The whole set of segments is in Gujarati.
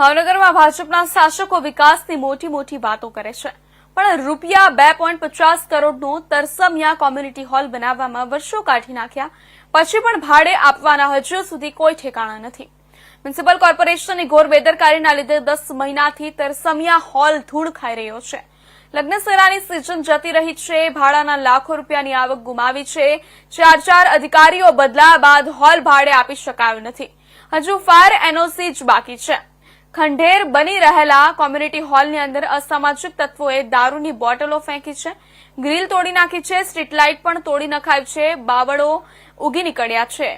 ભાવનગરમાં ભાજપના શાસકો વિકાસની મોટી મોટી વાતો કરે છે. પણ રૂપિયા બે પોઈન્ટ પચાસ કરોડનો તરસમિયા કોમ્યુનિટી હોલ બનાવવામાં વર્ષો કાઢી નાખ્યા. પછી પણ ભાડે આપવાના હજુ સુધી કોઈ ઠેકાણા નથી. મ્યુનિસિપલ કોર્પોરેશનની ઘોર બેદરકારીના લીધે દસ મહિનાથી તરસમિયા હોલ ધૂળ ખાઈ રહ્યો છે. લગ્નસેરાની સિઝન જતી રહી છે. ભાડાના લાખો રૂપિયાની આવક ગુમાવી છે. ચાર ચાર અધિકારીઓ બદલાયા બાદ હોલ ભાડે આપી શકાયો નથી. હજુ ફાયર એનઓસી જ બાકી છે. ખંડેર બની રહેલા કોમ્યુનિટી હોલની અંદર અસામાજિક તત્વોએ દારૂની બોટલો ફેંકી છે. ગ્રીલ તોડી નાખી છે. સ્ટ્રીટ લાઇટ પણ તોડી નખાય છે. બાવળો ઉગી નીકળ્યા છે.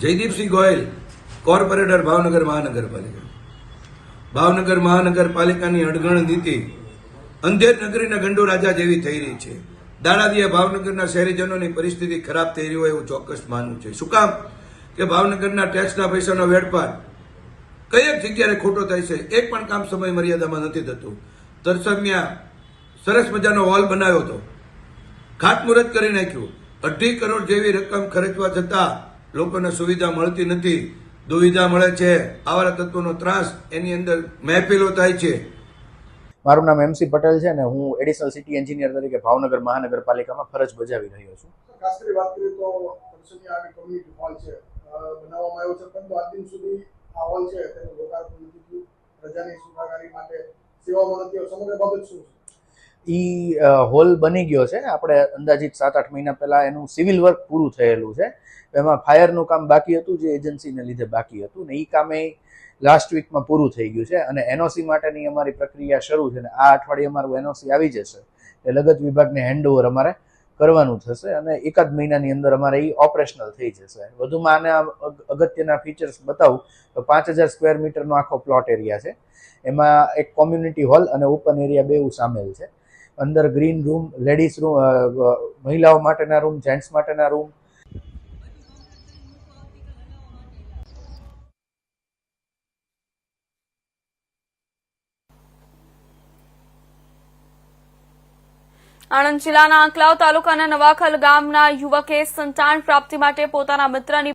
જયદીપસિંહ ગોયલ કોર્પોરેટર ભાવનગર મહાનગરપાલિકા. ભાવનગર મહાનગરપાલિકાની અડગણ નીતિ અંધેર નગરીના ગંડો રાજા જેવી થઈ રહી છે. દાડાદીએ ભાવનગરના શહેરીજનોની પરિસ્થિતિ ખરાબ થઈ રહી હોય એવું ચોક્કસ માનવું છે. શું કામ? કે ભાવનગરના ટેક્સના પૈસાનો વેડફાટ કઈ એક જગ્યાએ ખોટો થાય છે? એક પણ કામ સમય મર્યાદામાં નથી થતું. તરસમિયા સરસ મજાનો હોલ બનાવ્યો હતો. ખાતમુહૂર્ત કરી નાખ્યું. અઢી કરોડ જેવી રકમ ખર્ચવા છતાં લોકોને સુવિધા મળતી નથી. દુવિધા મળે છે. આવા તત્વોનો ત્રાસ એની અંદર મહેફિલો થાય છે. મારું નામ એમસી પટેલ છે ને હું એડિશનલ સિટી એન્જિનિયર તરીકે ભાવનગર મહાનગરપાલિકામાં ફરજ બજાવી રહ્યો છું. આવ્યો છે પરંતુ આજ દિન સુધી આ હોલ છે. તેનું લોકાર્પણ નથી પ્રજાની સુખાકારી માટે સેવામાં નથી સમગ્ર બાબત શું છે? ઈ હોલ બની ગયો છે. આપણે અંદાજિત સાત આઠ મહિના પહેલા એનું સિવિલ વર્ક પૂરું થયેલું છે. એમાં ફાયરનું કામ બાકી હતું, જે એજન્સીને લીધે બાકી હતું. ને એ કામે લાસ્ટ વીકમાં પૂરું થઈ ગયું છે. અને એનઓસી માટેની અમારી પ્રક્રિયા શરૂ છે. ને આ અઠવાડિયે અમારું એનઓસી આવી જશે. એ લગત વિભાગને હેન્ડઓવર અમારે. કરવાનું થશે અને એકાદ મહિનાની અંદર અમારે એ ઓપરેશનલ થઈ જશે. વધુમાં આના અગત્યના ફીચર્સ બતાવું, તો પાંચ હજાર સ્ક્વેર મીટરનો આખો પ્લોટ એરિયા છે. એમાં એક કોમ્યુનિટી હોલ અને ઓપન એરિયા બેઉ સામેલ છે. અંદર ગ્રીન રૂમ લેડીઝ રૂમ મહિલાઓ માટેના રૂમ જેન્ટ્સ માટેના રૂમ આણંદ જિલ્લાના આંકલાવ તાલુકાના નવાખલ ગામના યુવકે સંતાન પ્રાપ્તિ માટે પોતાના મિત્રની